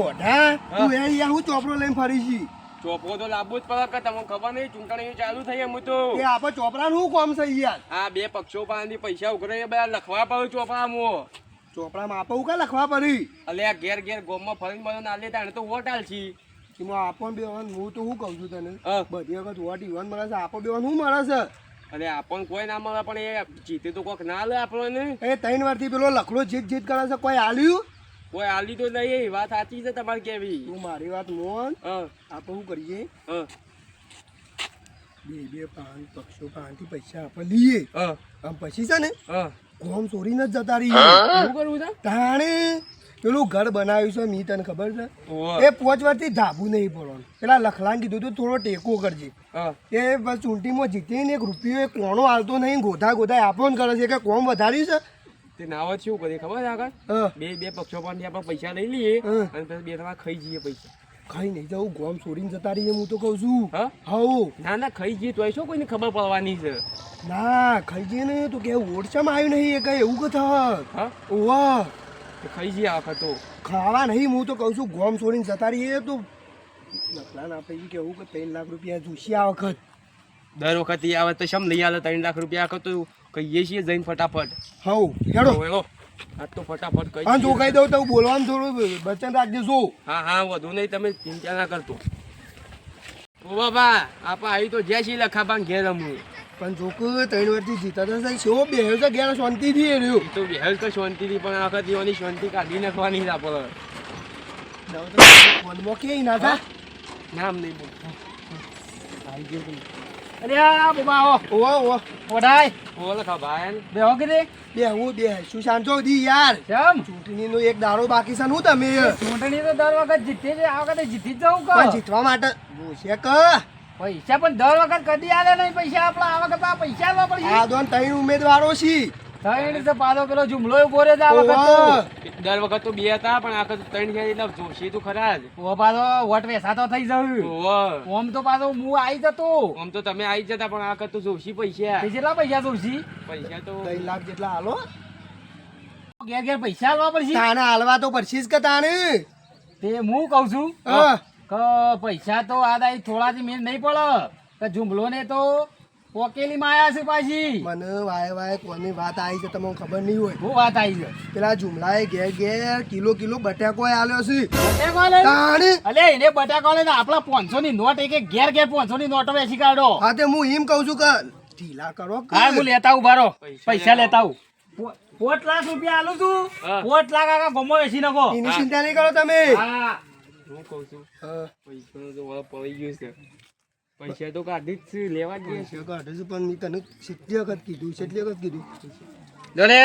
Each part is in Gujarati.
ઓઢા તું એ યાર હું ચોપડો લઈને ફરી છી. ચોપરો તો લાવવો જ પડે કે તમને ખબર નહીં ચૂંટણી ચાલુ થઈ એમ તો. એ આપણે ચોપડાનું નું કોમ છે યાર? આ બે પક્ષો પાસેથી પૈસા ઉઘરે બધા લખવા પડે ચોપડામાં. ચોપડામાં આપવું કા લખવા પડી? અલે આ ઘેર ઘેર ગોમમાં ફરીને મને ના લેતા એને તો વોટ આલછી એમાં આપણ બેવાન હું તો શું કહું છું તને? બધી વખત વોટ ઈવન મળે છે આપો વન શું મળે છે? અરે આપણ કોઈ ના મળે પણ એ જીતે તો કોક ના લે આપણને. એ ત્રણ વારથી પેલો લખડો જીત જીત કરે છે કોઈ આલ્યું? કોઈ આલી તો નહીં વાત સાચી છે તમારે કેવી. તું મારી વાત મોન. હા. આપણે શું કરીએ? હા. બે બે પાંચ પક્ષો પાંચથી પૈસા આપણે લઈએ. હા. આમ પછી છે ને હા. ગોમ ચોરી જ જતા રહી શું કરવું છે? તાણે પેલું ઘર બનાવ્યું છે મી તને ખબર છે? એ પોચ વર્ષથી ધાબુ નહીં પડવાનું. પેલા લખલાન કીધું તું થોડો ટેકો કરજે. એ બસ ચૂંટણીમાં જીતીને એક રૂપિયો એ કોણો હાલતો નહીં ગોધા ગોધા આપો ને કરે છે કે કોમ વધાર્યું છે? તે નાવત શું કરીએ ખબર આગળ? બે બે પક્ષો પાસેથી આપણે પૈસા લઈ લઈએ. અને પછી બે તમારે ખાઈ જઈએ પૈસા. ખાઈ નહીં જાઉં ગોમ છોડીને જતા રહીએ હું તો કહું છું. હા? ના ના ખાઈ જઈએ તોય શું કોઈને ખબર પડવાની છે? ના ખાઈ જઈએ ને તો કે ઓરછામાં આવ્યું નહીં એ કઈ એવું કથા હા. ઓવા ખાઈ જઈએ આ તો. ખાવા નહીં હું તો કહું છું ગોમ છોડીને જતા રહીએ તો નકલા ના પૈકી કેવું કે ત્રણ લાખ રૂપિયા જોશી આ વખત. દર વખત એ આવે તો શમ લઈ આવે ત્રણ લાખ રૂપિયા આખો તો કહીએ છીએ જઈને ફટાફટ. હવ હેડો. હેડો આ તો ફટાફટ કહી હા જો કહી દઉં તો બોલવાનું થોડું વચન રાખજો જો. હા હા વધુ નહીં તમે ચિંતા ના કરતો. ઓ બાબા આપા આવી તો જ્યાં છીએ લખાબા ઘેર રમવું પણ જો ત્રણ વર્ષથી જીતા તો સહી શો બેહેલ તો ઘેર શાંતિથી એ રહ્યો. તો બેહલ તો શાંતિથી પણ આ વખત એવાની શાંતિ કાઢી નાખવાની છે આપણે. ફોનમાં કે ના થા. નામ નહીં બોલ આવી ગયું. અરે આ બાબા આવો. ઓવા ઓવા ઓઢાય ઓ લખાબા એમ બેહો કીધી. બે હું બે. શું શાંતો દી યાર. કેમ ચૂંટણીનો એક દાડો બાકી છે હું તમે? ચૂંટણી તો દર વખત જીતે છે આ વખતે જીતી જ જવું કહો જીતવા માટે જોશે ક? પૈસા પણ દર વખત કદી આલે નહીં પૈસા આપણા આ વખત પૈસા આલવા પડશે આ દોન ત્રણ ઉમેદવારો છી. થઈને તો પાછો પેલો જુમલો ઊભો આ વખત. દર વખત તો બે હતા પણ આ વખત ત્રણ છે એટલે જોશી તું ખરા જ. ઓ પાછો વોટ વેસાતો થઈ જવું. ઓમ તો પાછો હું આવી જતો. આમ તો તમે આવી જતા પણ આ વખત તો જોશી પૈસા. કેટલા પૈસા જોશી? પૈસા તો ત્રણ લાખ જેટલા હાલો. ઘેર ઘેર પૈસા આલવા પડશે? તાને હાલવા તો પડશે જ કે તાને તે હું કઉ છું. કે પૈસા તો આ દાઈ થોડાથી મેળ નહીં પડે. કે જુમલો ને તો પોકેલી માયા છે પાછી. મને વાય વાય કોની વાત આવી છે તમને ખબર નહીં હોય. હું વાત આવી છે? પેલા જુમલાએ ઘેર ઘેર કિલો કિલો બટાકો આલ્યો છે. બટાકા તાણે? અલે એને બટાકો લઈને આપણા પાંચસો ની નોટ એક એક ઘેર ઘેર પાંચસો ની નોટો વેચી કાઢો. હા તે હું એમ કહું છું કે ઢીલા કરો હા હું લેતા ઊભા રહો પૈસા લેતા આવું. પોટ લાખ રૂપિયા આલું છું. પોટ લાખ આખા ગમો વેચી નાખો. એની ચિંતા નહીં કરો તમે. હા. હું કહું છું. પૈસા તો પડી ગયું છે. પૈસા તો કાઢી જ છે લેવા જ પૈસા કાઢે છે પણ મેં તને કેટલી વખત કીધું કેટલી વખત કીધું દોલે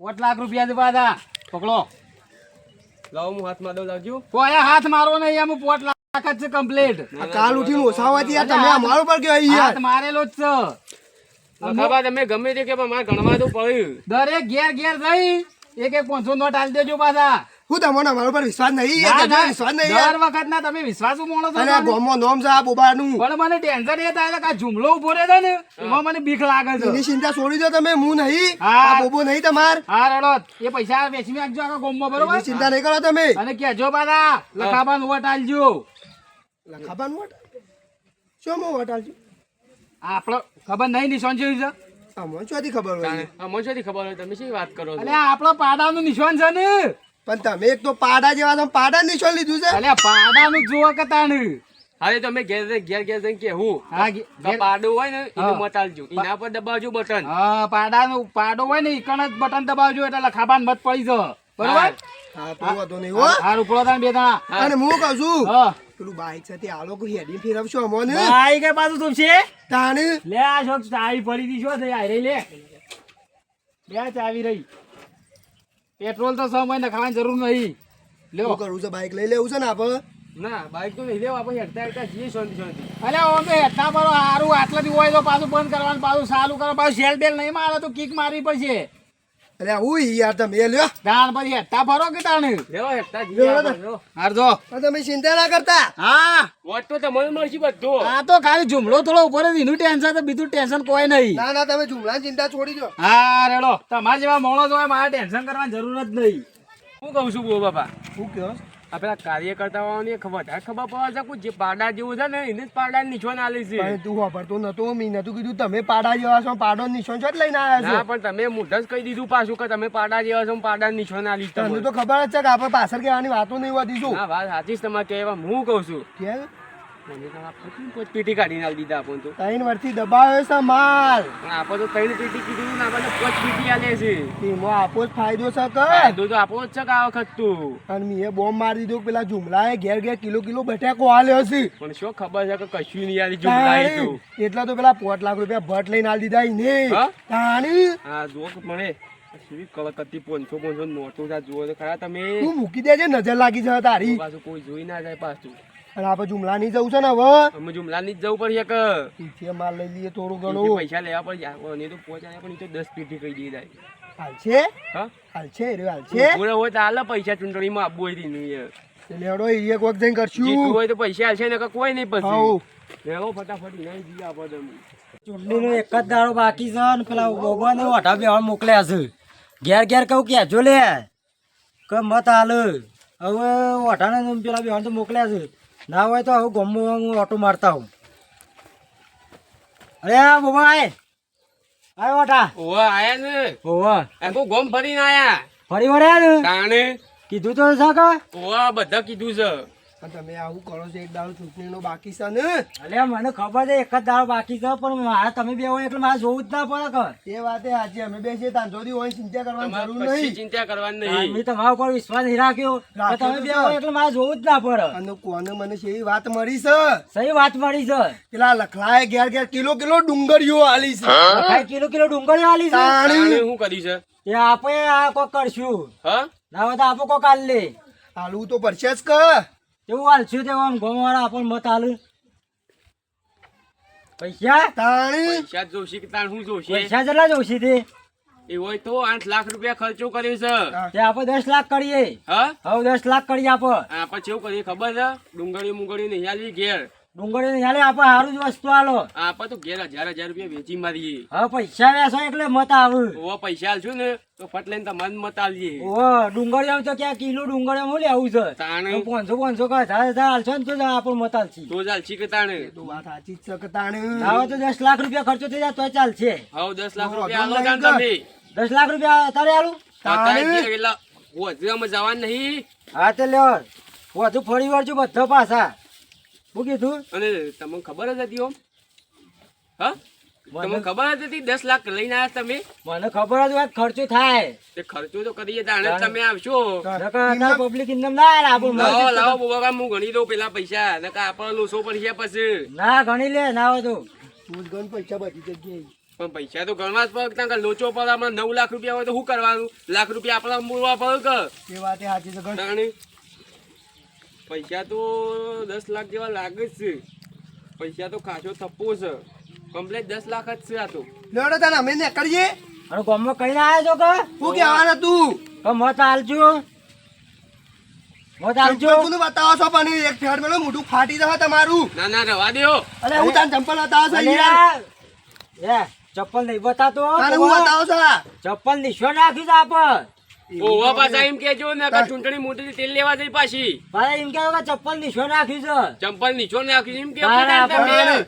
પોટ લાખ રૂપિયા છે પાછા પકડો. લાવો હું હાથમાં દઉં લાવજો. કોઈ હાથ મારો નહીં એમ પોટ લાખ જ છે કમ્પ્લીટ કાલ ઉઠીને ઓછાવાથી યાર તમે આ મારો પર કે હાથ મારેલો જ છે. બાબા તમે ગમે તે કે પણ મારે ગણવા તો પડ્યું દરેક ઘેર ઘેર જઈ એક એક પાંચસો નોટ આલી દેજો પાછા. હું તમને મારો પર વિશ્વાસ નહીં વિશ્વાસ નહીં દર વખત ના તમે વિશ્વાસ માણો છો અને ગોમો નોમ છે આ બોબાનું. પણ મને ટેન્શન એ થાય કે આ જુમલો ઊભો રહે છે ને એમાં મને બીક લાગે એની ચિંતા છોડી દો તમે હું નહીં. આ બોબો નહીં તમાર. હા રડો. એ પૈસા વેચી નાખજો આખા ગોમો બરોબર? ચિંતા નહીં કરો તમે. અને કેજો બાદા લખાબાન વોટ આલજો. લખાબાનું વટ? શું મો વટ આલજો. આપણો ખબર નહીં નિશાન છે છે? આમાં ચોથી ખબર હોય. તાણે ચોથી ખબર હોય તમે શી વાત કરો અને અલે આપણો પાડાનું નિશાન છે ને. પણ તમે એક તો પાડા જેવા તો પાડા નિશાન લીધું છે. પાડા નું જુઓ કે તાણ હવે તમે ઘેર ઘેર ઘેર જઈને કેવું હું? પાડું હોય ને એને મટાડજો એના પર દબાવજો બટન. હા પાડાનું પાડો હોય ને ઈકણ જ બટન દબાવજો એટલે લખાબાન મત પડી છે બરોબર? હા. તો વાંધો નહીં હો. હાર ઉપડો તાણ બે દાણા અને હું કહું છું હા. પેલું બાઈક સાથે આ કોઈ હેડી ફેરવશો અમોને? ભાઈ કે પાછું તું છે? તાણે? લે આ શોખ ચાવી પડી હતી શું આઈ રહી લે. બે ચાવી રહી. પેટ્રોલ તો સમય ને ખાવાની જરૂર નહીં. લેવો કરવું છે? બાઈક લઈ લેવું છે ને આપણે? ના બાઈક તો નહીં લેવા આપણે હેડતા હેડતા જઈએ શાંતિ શાંતિ. અલે ઓમે તો હેઠા સારું આટલાથી હોય તો પાછું બંધ કરવાનું પાછું સારું કરો પાછું સેલ બેલ નહીં મારે તો કિક મારવી પડશે. અરે હું યાર તમે લ્યો. તાણ પછી હેતા ફરો કે તાણ? લેવા હેતા જઈએ લેવા આપણે, જો. તમે ચિંતા ના કરતા. હા. વોટ તો તમને મળશે બધું. આ તો ખાલી જુમલો થોડો ઉપર જ એનું ટેન્શન તો બીજું ટેન્શન કોઈ નહીં. ના ના તમે જુમલાની ચિંતા છોડી દો. હા રેડો. તમારા જેવા માણસ હોય મારે ટેન્શન કરવાની જરૂર જ નહીં. હું કહું છું બો બાપા. શું કહો આ પેલા કાર્યકર્તાઓને ખબર વધારે ખબર પડે છે જે પાડા જેવું છે ને એને જ પાડા નિશાન આલે છે. તું વાપરતો નતો મેં નતું કીધું તમે પાડા જેવા છો પાડો નિશાન છો જ લઈને આવ્યા છો? પણ તમે મુદ્દા જ કહી દીધું પાછું કે તમે પાડા જેવા છો પાડા નિશાન આલી તમને. તો ખબર જ છે કે આપણે પાછળ કહેવાની વાતો નહીં હોતી ના વાત સાચી જ તમારે કહેવા હું કહું છું. કે પેટી કાઢીને આવી દીધા આપણને તો. ત્રણ વર્ષથી દબાવ્યો છે માલ. આપો તો ત્રણ પીટી કીધું ને આપણને પાંચ પીટી આલે છે. એમાં આપો જ ફાયદો છે કે? ફાયદો તો આપો જ છે કે આ વખત તું. અને મેં બોમ્બ મારી દીધો પેલા જુમલાએ ઘેર ઘેર કિલો કિલો બટાકો આલ્યો છે. પણ શું ખબર છે કે કશું નહીં આલી જુમલાઈ તો. એટલા તો પેલા પોટ લાખ રૂપિયા ભટ લઈને આલી દીધા ને. તાણી. હા જો મને. કેવી કલકત્તી પોનસો પોનસો નોટો જુઓ ખરા તમે. તું મૂકી દેજે નજર લાગી જાય તારી. પાછું કોઈ જોઈ ના જાય પાછું. અને આપણે જુમલા નહીં જવું છે ને હવે? અમે જુમલા નહીં જવું પડશે કે? પીછે માલ લઈ લઈએ થોડું ઘણું. પૈસા લેવા પડે અને તો પહોંચાડે પણ એ તો દસ પેટી કહી દઈ. જાય હાલશે હા? હાલ રે હાલશે પૂરા હોય તો હાલે પૈસા ચૂંટણીમાં આપવું હોય તેનું લેડો એક વખત જઈને જીતવું કરશું હોય તો પૈસા હાલશે ને કોઈ નહીં પછી. પછી લેવો ફટાફટ નહીં જઈએ આપણે તમે. ચૂંટણીનો એક જ દાડો બાકી છે ને પેલા ભગવાન ઓઠા બેહવા મોકલ્યા છે. ઘેર ઘેર કહું કે જો લે. કે મત હાલ હવે ઓઢાને ને પેલા બેહવા તો મોકલ્યા છે. ના હોય તો હું ગમો હું ઓટો મારતા હું અરે આ આવ્યો આય. ઓવા આયા ને? ઓવા. આખું ગોમ ફરીને આયા. ફરી વળ્યા ને? કાણે કીધું તો છે કે? ઓવે બધા કીધું છે. પણ તમે આવું કરો છો એક દાડો ચૂંટણીનો બાકી છે ને? એટલે મને ખબર છે એક જ દાડો બાકી છે પણ મારા તમે બે હોય એટલે મારે જોવું જ ના પડે કર એ વાતે સાચી અમે બેસીએ તાંજો સુધી હોય ચિંતા કરવાની જરૂર નહીં. ચિંતા કરવાની મેં તમારા ઉપર વિશ્વાસ નહીં રાખ્યો. તમે બે હોય એટલે મારે જોવું જ ના પડે. અને કોને મને છે એવી વાત મળી છે? સહી વાત મળી છે? પેલા લખલાએ ઘેર ઘેર કિલો કિલો ડુંગળીઓ આલી છે. ખાઈ કિલો કિલો ડુંગળીઓ આલી છે? શું કર્યું છે? એ આપણે આ કોક કરશું. હા? ના હોય તો આપો કોક આલ લે. આલવું તો પડશે જ કેવું હાલશું તે આમ ગોમવાળા આપણને મત હાલ પૈસા? તાણી પૈસા જ જોશી કે તાણ શું જોશે? પૈસા જેટલા જોશી તે. એ હોય તો આઠ લાખ રૂપિયા ખર્ચો કર્યો છે. તે આપણે દસ લાખ કરીએ. હા? હવે દસ લાખ કરીએ આપણે પછી એવું કરીએ ખબર છે? ડુંગળી મુંગળી નહીં આલી ઘેર. ડુંગળી ને હાલે આપણે સારું જ વસ્તુ આલો. આપણે તો ઘેર હજાર હજાર રૂપિયા વેચી મારીએ. હવે પૈસા વેસો એટલે મત આવે. ઓ પૈસા આલશું ને તો ફટ લઈને તમારે મત આલીએ ઓ ડુંગળી આમ તો ક્યાં કિલો ડુંગળી હું લેવું છે? તાણે. પાંચસો પાંચસો કા હજાર હજાર આલશો ને તો જ આપણને મત આલશી. તો ચાલશી કે તાણે. તો વાત સાચી જ છે કે તાણે. ના તો દસ લાખ રૂપિયા ખર્ચો થઈ જાય તો ચાલશે. હવે દસ લાખ રૂપિયા આલો તાણ તમે દસ લાખ રૂપિયા તારે આલું? તાણે? જે પેલા જવાનું નહીં. હા તે લ્યો. વધુ ફરી વળજો બધા પાછા. શું કીધું? અને તમને ખબર જ હતી ઓમ? હા? તમને ખબર જ હતી? દસ લાખ લઈને આવ્યા તમે? મને ખબર જ વાત ખર્ચો થાય. તે ખર્ચો તો કરીએ તાણે તમે આવશો. પબ્લિક ઇન્કમ ના આવે લાવો લાવો બાબા હું ગણી દઉં પેલા પૈસા. નકા આપણે લોસો પડશે પછી. ના ગણી લે ના હોય તો. તું ગણ પૈસા બધી જગ્યાએ. પણ પૈસા તો ગણવા જ પડે કારણ કે લોચો પર આપણે નવ લાખ રૂપિયા હોય તો શું કરવાનું? લાખ રૂપિયા આપણા મૂળવા પડે કે? એ વાત સાચી છે પૈસા તો દસ લાખ જેવા લાગે જ છે. પૈસા તો ખાસો થપ્પો છે. કમ્પ્લેટ દસ લાખ જ છે આ તો. લેવડો તાને અમે ને કરીએ? અને ગામમાં કઈ ના આવ્યો છો કે? હું કહેવાના તું? કે મત હાલજો મત હાલજો તું બતાવો છો પણ એક ફેર મેળો મોઢું ફાટી જશે તમારું. ના ના રવા દ્યો અરે હું તાન ચંપલ બતાવો છો યાર. એ ચપ્પલ નહીં બતાતો તારે હું બતાવો છો ચપ્પલ નિશો નાખી છે આપ ઓવા પાછા એમ કેજો ને કે ચૂંટણી મોટી તેલ લેવા જઈ પાછી. ભાઈ એમ કહેવાય કે ચપ્પલ નિશો નાખી છે? ચંપલ નીચો નાખી એમ કે તારે પેલા આપણે-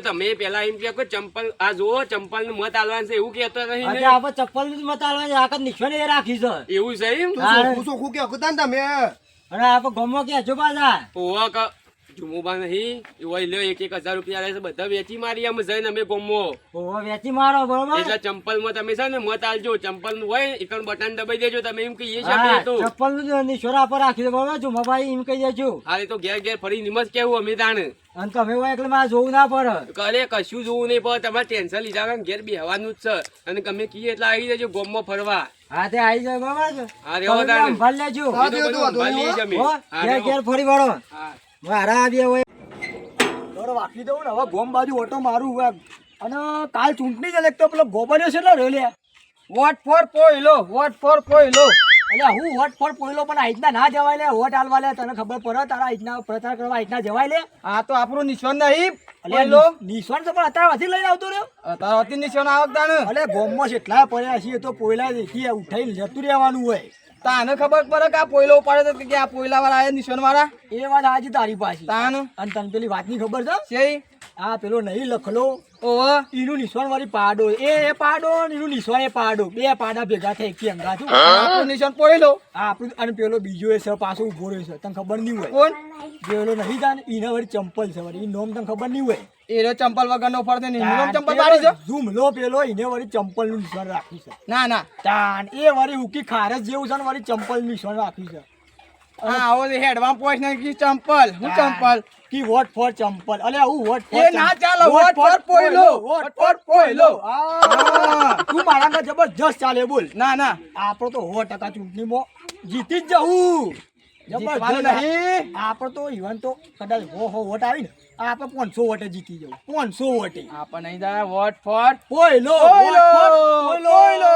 તમે પણ પેલા એમ કે ચંપલ આ જો ચંપલનું મત આલવાનું છે એવું કેતો નહીં ને. આપણે ચપ્પલનું મત આલવાનું આખા નિશો ને એ રાખી છે? એવું છે એમ? તું કે તમે. આપણે ગમો કે જો પાછા. ઓવા કા જુમુબા નહીં. એવો લ્યો એક એક હજાર રૂપિયા છે. બધા વેચી મારી અમે જઈને અમે ગોમો. ઓહો વેચી મારો બરોબર? એટલે ચંપલમાં તમે છે ને મત આલજો. ચંપલનું હોય એક બટન દબાઈ દેજો. તમે એમ કહીએ છે હા, તો. ચપ્પલનું નિશોરા પર રાખી દો બરોબર? છું ભાઈ એમ કહી દેજો એ તો ઘેર ઘેર ફરી નિમજ કેવું અમે તાણે. અને તમે હોય એટલે મારે જોવું ના પડે. અરે કશું જોવું નહીં પડે. તમારે ટેન્શન લીધા ઘેર બેહવાનું જ છે. અને તમે કહીએ એટલે આવી જજો ગોમમાં ફરવા. હા તે આવી જાય બરોબર? છે. હા, રેવો લેજો હા. હો, હા, ઘેર ઘેર ફરી વળો. હા. મારા આવ્યા હોય. થોડો વાકી દઉં ને હવે ગોમ બાજુ ઓટો મારું હવે અને કાલ ચૂંટણી છે તો પેલો ગોબર્યો છે ને રેલે. વોટ ફોર પોઈલો વોટ ફોર પોઈલો એટલે હું વોટ ફોર પોઈલો પણ આ રીતના ના જવાય લે વોટ આલવા લે તને ખબર પડે તારા રીતના પ્રચાર કરવા રીતના જવાય લે. આ તો આપણું નિશ્વાન નહીં પોઈલો નિ- નિશાન તો પણ અત્યારે નથી લઈને આવતો રહ્યો. અત્યારે વતી નિશાન આવતા અલે ગોમમાં જેટલા પડ્યા છીએ તો પોયલા દેખી ઉઠાઈને જતું રહેવાનું હોય. તાને ખબર પડે કે આ પોયલો ઉપાડે તો કે આ પોયલા વાળા આયા નિશાન વાળા? એ વાત આજે તારી પાસે તાન? અને તને પેલી વાતની ખબર છે? છે આ પેલો નહીં લખલો. ઓ એનું નિશાન વાળી પાડો. એ એ પાડો ને એનું નિશાન એ પાડો. બે પાડા ભેગા થઈ એકી અંગા છું આપણું નિશાન પોયલો? આ આપણું અને પેલો બીજો એ છે પાછો ઊભો રહ્યો છે. તને ખબર નહીં હોય. કોણ? પેલો નહીં તાને એના વળી ચંપલ છે વળી. ઈ નોમ તને ખબર નહીં હોય? એરો ચંપલ વગરનો ફરતે નહીં. હું ચંપલ પાડી છે? ઝૂમલો પેલો એને વળી ચંપલનું નિશાન રાખ્યું છે. ના ના. તાન એ વળી ઉકી ખારસ જેવું છે ને વળી ચંપલનું નિશાન રાખ્યું છે. હા આવો છે હેડમાં પોઈસ ને કી ચંપલ. હું ચંપલ? કી વોટ ફોર ચંપલ? અલે હું વોટ ફોર એ ના ચાલો વોટ ફોર પોઈલો વોટ ફોર પોઈલો આ, તું મારા આગળ જબરજસ્ત ચાલે બોલ. ના ના. આપણો તો સો ટકા ચૂંટણીમાં જીતી જ જવું જબરજસ્ત. નહીં. આપણો તો ઈવન તો કદાચ હો હો વોટ આવી ને આપણે પાંચસો વોટે જીતી જવું પાંચસો વોટે. આપણે નહીં જાય વોટ ફોર પોયલો પોયલો.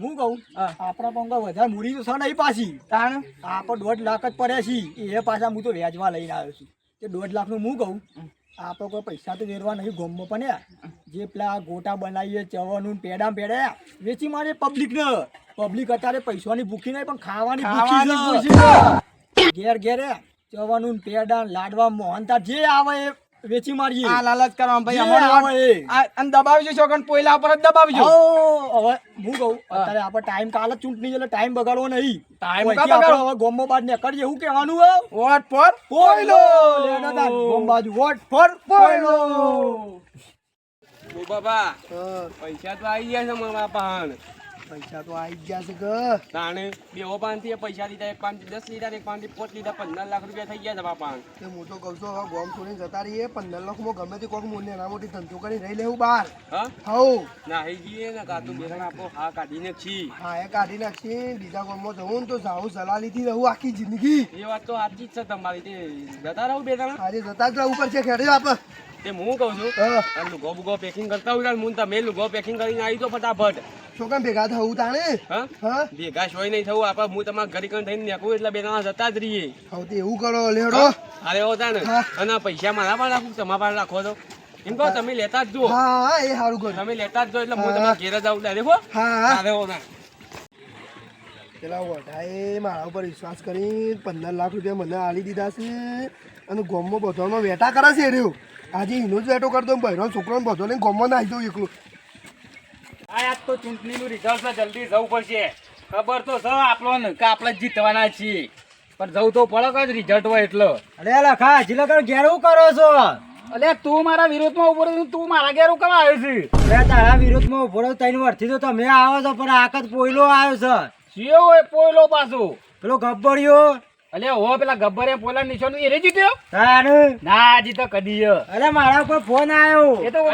હું કહું. આપણા પંગા વધારે મૂડી તો નહીં પાછી. તાણ? આપણે દોઢ લાખ જ પડ્યા છીએ એ પાછા હું તો વ્યાજમાં લઈને આવ્યો છું. તે દોઢ લાખનું હું કહું આપણે કોઈ પૈસા તો વેરવા નહીં ગોમો પણ. જે પેલા ગોટા બનાવીએ ચવાનું પેડા પેડા વેચી મારે પબ્લિક ને. પબ્લિક અત્યારે પૈસાની ભૂખી નહીં પણ ખાવાની ભૂખી. ઘેર ઘેરે ચવાનું ને પેડા લાડવા મોહનતા જે આવે એ વેચી મારીએ. આ લાલચ કરવા ભાઈ આ અને દબાવજો છોકરા પોઈલા ઉપર જ દબાવજો. હવે હું કહું અત્યારે આપણે ટાઈમ કાલે ચૂંટણી એટલે ટાઈમ બગાડવો નહીં. ટાઈમ બગાડો કા બગાડવો? હવે ગોમ્બો બાદ નીકળીએ એવું કહેવાનું હે? વોટ ફોર પોઈલો ગોમ બાજુ વોટ ફોર પોઈલો ઓ બાબા પૈસા તો આવી ગયા છે મારા પાન પૈસા તો આવી ગયા છે કે તાણે બેવો પાન પૈસા લીધા એક પાન દસ લીધા એક પાનથી પોત લીધા પંદર લાખ રૂપિયા થઈ ગયા છે પાન તે હું તો કહું છું હવે ગોમ છોડીને જતા રહીએ પંદર લાખમાં ગમે તે કોક મોને ના મોટી ધંધો કરી રહી લેવું બહાર. ના હઈ ગઈએ ને કાતું બેસણ આપો હા કાઢીને છી હા એ કાઢી નાખશી બીજા ગોમમાં જવું ને તો જાઉં સલાલીથી રહું આખી જિંદગી. એ વાત તો સાચી જ છે તમારી તે જતા રહું બે જણા આજે જતા જ રહેવું પડશે ખેડે આપ તે હું કહું છું લુગો બુગો પેકિંગ કરતા હોય હું તમે લુગો પેકિંગ કરીને આવી તો ફટાફટ. છોકરા ભેગા થવું તાણે? હા? હા? ભેગા શોય નહીં થવું. આપણે હું તમારા ઘરે કણ થઈને નેકું એટલે બે જણા જતા જ રહીએ. હવે તો એવું કરો લેડો અરે હોતા ને અને પૈસા મારા પણ રાખું તમારા પાસે રાખો તો એમ કહો તમે લેતા જ જો હા હા એ સારું કહો તમે લેતા જ જો એટલે હું હા. તમારા ઘેર જ આવું ડાયરેક્ટ હો. હા. અરે અરે હોતા પેલા વઢાએ મારા ઉપર વિશ્વાસ કરી પંદર લાખ રૂપિયા મને આલી દીધા છે અને ગોમમાં બધોનો વેટા કરે છે રહ્યો. આજે એનો જ વેટો કરતો બહેરો છોકરાને બધો લઈને ગોમમાં નાખી દઉં એકલું. આ યાદ તો ચૂંટણીનું રિઝલ્ટ છે જલ્દી જવું પડશે. ખબર તો છે આપણો કે આપણે જીતવાના છીએ. પણ જવું તો પડે કે રિઝલ્ટ હોય એટલે. અરે લખા લગન ઘેર કરો છો. અલે તું મારા વિરોધમાં ઊભો રહ્યો તું મારા ઘેર કરવા આવ્યો છે? અરે તારા વિરોધમાં ઊભો રહ્યો ત્રણ વર્ષથી તો તમે આવો છો પણ આખત પોયલો આવ્યો છે. શિયો હોય પોયલો પાછો. પેલો ગબ્બરિયો. અલે હો પેલા ગબ્બરે પોલા નિશાન એ રે જીત્યો? તારે? ના જીતો કદી. એ અરે મારા ઉપર ફોન આવ્યો. તો ગપ્પો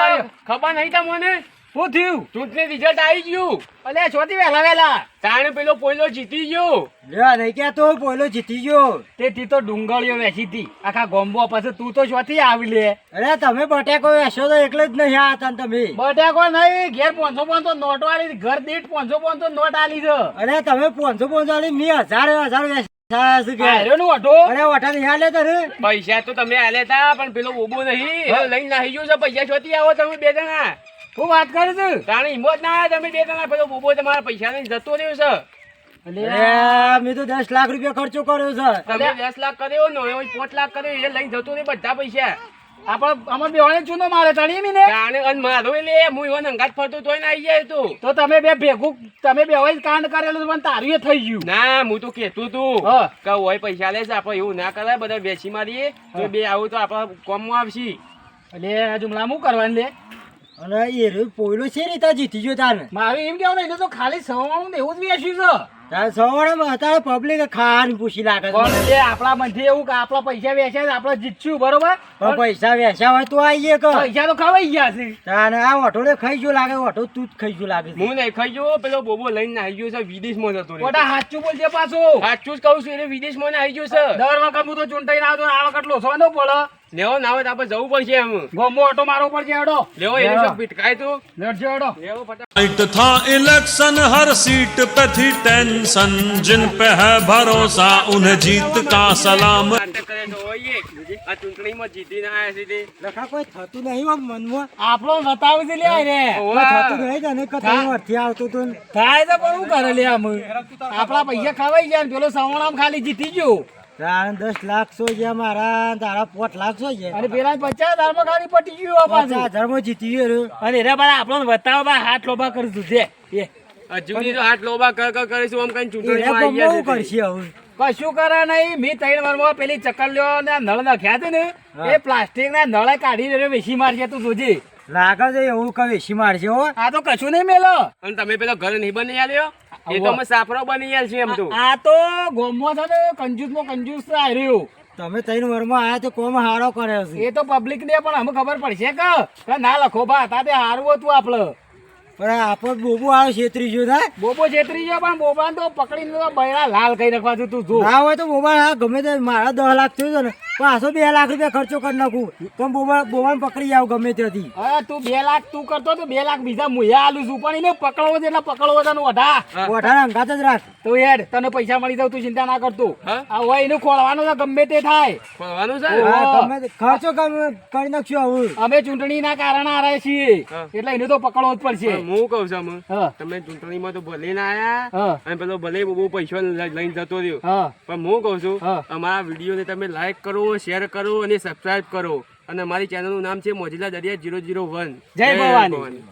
માર્યો. ખબર નહીં તમને શું થયું? ચૂંટણી રિઝલ્ટ આવી ગયું. અલે છોતી વેલા વેલા તાણે પેલો પોયલો જીતી ગયો. લ્યો નહીં તો પોયલો જીતી ગયો. તેથી તો ડુંગળીઓ વેચી હતી. આખા ગોમ્બો પછી તું તો છોતી આવી લે. અરે તમે બટેકો વેચો તો એકલે જ નહીં આ તન તમે. બટેકો નહીં ઘેર પાંચસો પાંચસો નોટ વાળી ઘર દીઠ પાંચસો પાંચસો નોટ આલી છે. અરે તમે પાંચસો પાંચસો મી હજાર હજાર કે નહીં પૈસા તો તમે આલે તા પણ પેલો ઊભો નહીં. લઈને નાહી ગયો છે પૈસા છોતી આવો તમે બે જણા. હું વાત કરું છું? તાણે હિંમત ના આવે તમે બે જણા પેલો બોબો તમારા પૈસા નહીં જતો રહ્યો છે. મેં તો દસ લાખ રૂપિયા ખર્ચો કર્યો છે. તમે દસ લાખ કર્યો ને હવે પાંચ લાખ કર્યો એ લઈને જતો રહ્યો બધા પૈસા. આપણે અમાર બેવાને ચૂનો મારે તણી મીને? તાણે અન મારો લે હું ઈવન અંગાત ફરતો તોય ના આવી જાય તું. તો તમે બે ભેગું તમે બે હોય કાંડ કરેલું પણ તારું એ થઈ ગયું. ના હું તો કેતું તું હ. કે હોય પૈસા લે છે આપણે એવું ના કરાય બધા વેચી મારીએ. તો બે આવું તો આપણા કોમમાં આવશે. એટલે આ જુમલા હું કરવાનું લે? અને એ રહ્યું પોયલો છે રીતે જીતી ગયો તાને મારે એમ કેવું નહીં તો ખાલી સવાણું ને એવું જ વેચ્યું છે. તારે સવારે અત્યારે પબ્લિક ખાન પૂછી લાગે છે. આપણા મધ્ય એવું કે આપણા પૈસા વેચ્યા આપણે જીતશું બરોબર? પણ પૈસા વેચ્યા હોય તો આવીએ કે. પૈસા તો ખવાઈ ગયા છે. તાને આ ઓટો ખાઈ ગયો લાગે ઓટો તું જ ખાઈ ગયો લાગે હું નહીં ખાઈ ગયો પેલો બોબો લઈને આવી ગયો છે વિદેશમાં જતો રહ્યો મોટા સાચું બોલજે પાછું. સાચું જ કહું છું એટલે વિદેશમાં આવી ગયો છે. દર વખત હું તો ચૂંટાઈને આવતો આ વખત લોસવાનો પડે. લેવો ના હોય તો આપણે જવું પડશે એમ ગોમો ઓટો મારવો પડશે હેડો લેવો એને લેવો. શું પીટકાય તું લેડજો હેડો લેવો ફટાફટ फाइट था इलेक्शन हर सीट पे थी टेंशन जिन पे है भरोसा उन्हें जीत का सलाम નાટક કરે તો હોઈએ આ ચૂંટણીમાં જીતીને આયા છે તે લખા કોઈ થતું નહીં આમ મનમાં આપણો બતાવી દે લે રે કોઈ થતું નહીં તને કે તને અર્થી આવતું તું ને. થાય તો પણ શું કરે લે આમ આપણા પૈસા ખવાઈ ગયા ને પેલો સવણામ ખાલી જીતી ગયો તારા દસ લાખ સો ગયા મારા તારા પોત લાખ સો ગયા અને પેલા પચાસ હજારમાં ખાલી પટી ગયું પાછા ધર્મ જીતી ગયો. અને એના બાદ આપણો બતાવો બા હાથ લોબા કરશું. છે એ. હજુ તો હાથ લોબા કર કર કરીશું આમ કઈ ચૂંટણી આવી ગયા કરશે હવે. કશું કરે નહીં. મેં ત્રણ વારમાં પેલી ચક્કર લ્યો ને નળ નાખ્યા છે ને એ પ્લાસ્ટિક ના નળે કાઢી વેસી મારશે તું જોજે. લાગે છે એવું કઈ વેસી મારશે હો. આ તો કશું નહીં મેલો. અને તમે પેલો ઘર નહીં બની આલ્યો? એ તો અમે સાફરો બની ગયા છે એમ તો. આ તો ગોમો છે ને કંજૂસમાં કંજૂસ આવ્યો તમે ત્રણ વરમાં આયા તો કોમ હારો કર્યો છે. એ તો પબ્લિક ને પણ અમે ખબર પડશે કે ના લખો બા તાતે તે તું હતું આપડે. પણ આપણ બોબો આવે છેતરી ગયો ના? બોબો છેતરી ગયો પણ બોબા તો પકડીને તો બૈરા લાલ કરી નાખવા તું તું જો. ના હોય તો બોબા હા ગમે તે મારા દસ લાખ થયું છે ને પાછો બે લાખ રૂપિયા ખર્ચો કરી નાખું. પણ બોબા બોબાને પકડી જાવ ગમે ત્યાંથી. હવે તું બે લાખ તું કરતો તો બે લાખ બીજા મુયા આલું છું પણ એને પકડવો છે એટલે પકડવો છે વઢા ઓઠાના અંગાત જ રાખ. તો યાર તને પૈસા મળી જાવ તું ચિંતા ના કરતો. આ હોય એનું ખોલવાનું છે ગમે તે થાય. છે? ખર્ચો કરી નાખશું હવે અમે ચૂંટણી ના કારણે હારે છીએ. એટલે એને તો પકડવો જ પડશે. હું કહું છું તમે ચૂંટણીમાં તો ભલે ના આયા અને પેલો ભલે બહુ પૈસા લઈને જતો રહ્યો. પણ હું કહું છું. અમારા વિડીયોને તમે લાઈક કરો શેર કરો અને સબસ્ક્રાઇબ કરો. અને અમારી ચેનલનું નામ છે મોજીલા દરિયા જીરો જીરો વન જય ભવાની.